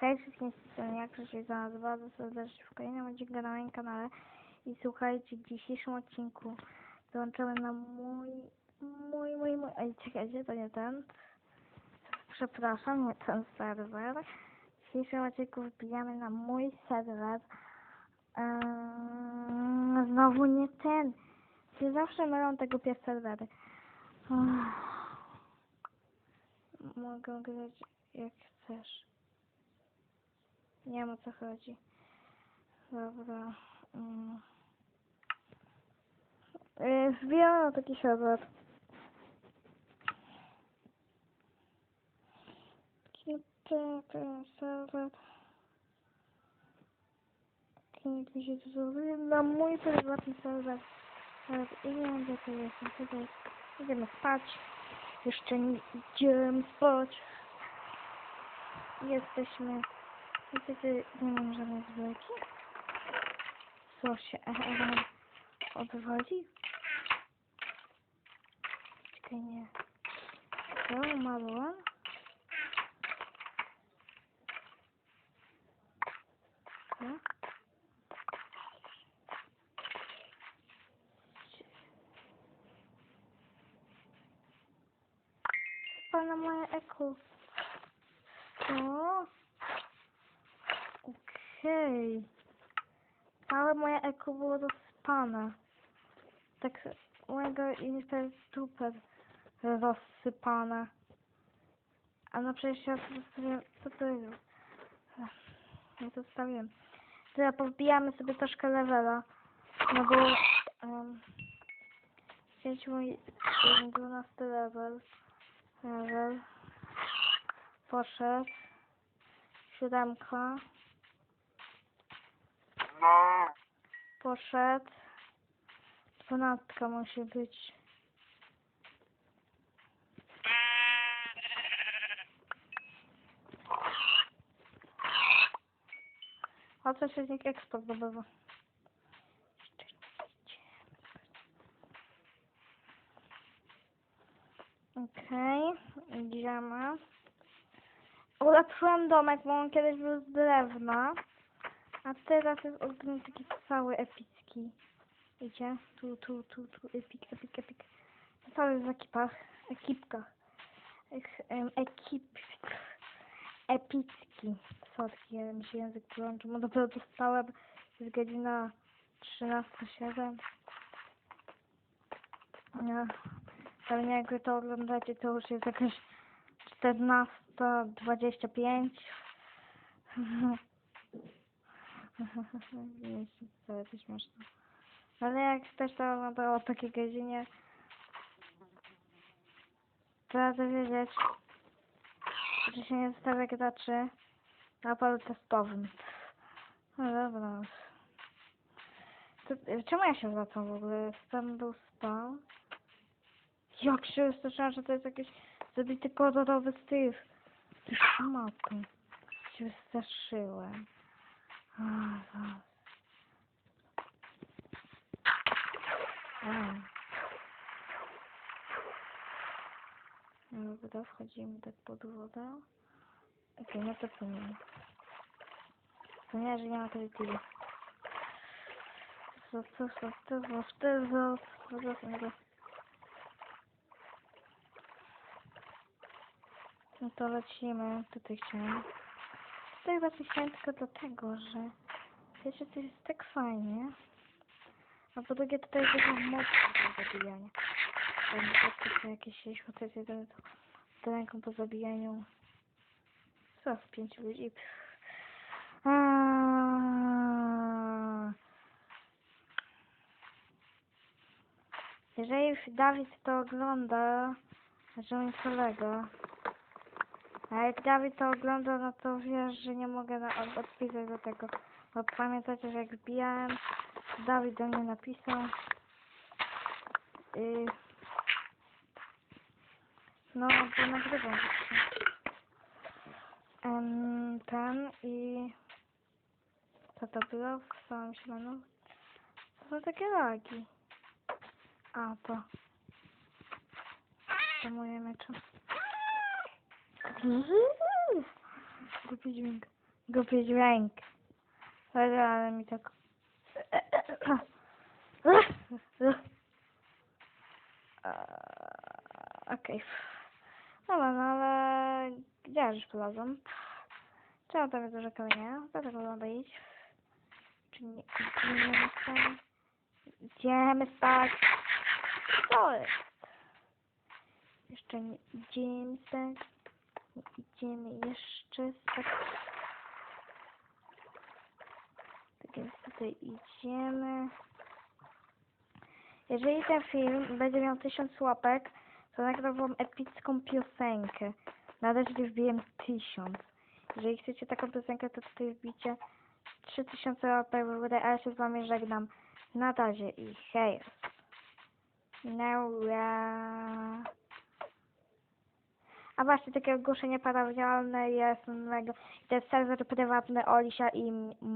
Hej wszystkim strony, jak to się znalazł bardzo serdecznie w kolejnym odcinku na moim kanale i słuchajcie, w dzisiejszym odcinku dołączamy na mój, mój, mój, mój, ej czekajcie, to nie ten, przepraszam, nie ten serwer, w dzisiejszym odcinku wbijamy na mój serwer, eee, znowu nie ten, się zawsze mylą tego pies serwery. Uff. Mogę grać jak chcesz. Nie wiem o co chodzi. Dobra. Mm. Yy, Wbijamy na taki serwer. Ten, serwer. Klik mi się tu zrobił na mój prywatny serwer. Teraz i nie wiem gdzie to jest. Tutaj idziemy spać. Jeszcze nie idziemy spać. Jesteśmy Niestety nie mam żadnej zbrojki. Co się odwodzi? Czekaj, nie. Co, umarłam? Moje eko. Co? Okej. Całe moje eko było rozsypane. Tak mojego niestety super rozsypane. A no przecież ja to zostawiłem. Co to jest? Ja to zostawiłem. Teraz powbijamy sobie troszkę levela. No bo um, mój um, 12 level. Level. Poszedł. Siódemka. No, Poszedł. Dwunastka musi być. A co się z nich eksport zdobywa? Okej, idziemy. Ulepszyłem domek, bo on kiedyś był z drewna. A teraz jest ogólnie taki cały epicki. Widzicie? Tu, tu, tu, tu, epik, epik, epik. Cały w ekipach, ekipkach. Ech, em, ekip, epicki. Słodki, mi się język połączył, bo dopiero dostałem, jest godzina 13.07. Nie. Pewnie jak to oglądacie, to już jest jakaś 14.25. Nie wcale to śmieszne. Ale jak też to oglądało o takiej godzinie, to radzę wiedzieć, że się nie zostawia graczy na polu testowym. No dobra. To, czemu ja się zwracam w ogóle? Tam był spał. Jak się wystraszyłam, że to jest jakiś zabity kolorowy styl. Ty szmatko. Się wystraszyłem. A, zaraz. A. Dobra, wchodzimy tak pod wodę. Okej, no to płyniemy. Wspomniałem, że nie ma. Co, co, co, co, co, co, co, co, co, co, No to lecimy. Tutaj chciałem. Tutaj właśnie chciałem tylko dlatego, że wiecie, to jest tak fajnie. A po drugie tutaj dużo mocy do zabijania. To jakieś 6 hoteli, to to ręką po zabijaniu. Co z pięciu ludzi? Aaaa. Jeżeli Dawid to ogląda, znaczy mój kolega, a jak Dawid to ogląda, no to wiesz, że nie mogę na, od, odpisać do tego. Bo pamiętacie, że jak wbijałem, Dawid do mnie napisał. Yy, no, bo nagrywam. Em, ten i... Co to było? W samym śladu? To są takie lagi. A, to. To moje mecze. Głupi dźwięk. Głupi dźwięk. Ale, mi tak... Okej. Dobra, no ale... Gdzie ja już polazłem? Czemu tam dużo kamienia? Tak wygląda iść? Czy nie... Idziemy stąd? Idziemy stać. Co jest? Jeszcze nie idziemy stać. Idziemy jeszcze stać. Tak więc tutaj idziemy. Jeżeli ten film będzie miał tysiąc łapek, to nagram wam epicką piosenkę. Nawet jeśli wbijem tysiąc. Jeżeli chcecie taką piosenkę, to tutaj wbicie 3000 łapek w górę, a ja się z wami żegnam. Na razie i hej. No, ja... A właśnie takie ogłoszenie parawialne jest mego. To jest serwer prywatny Olisia i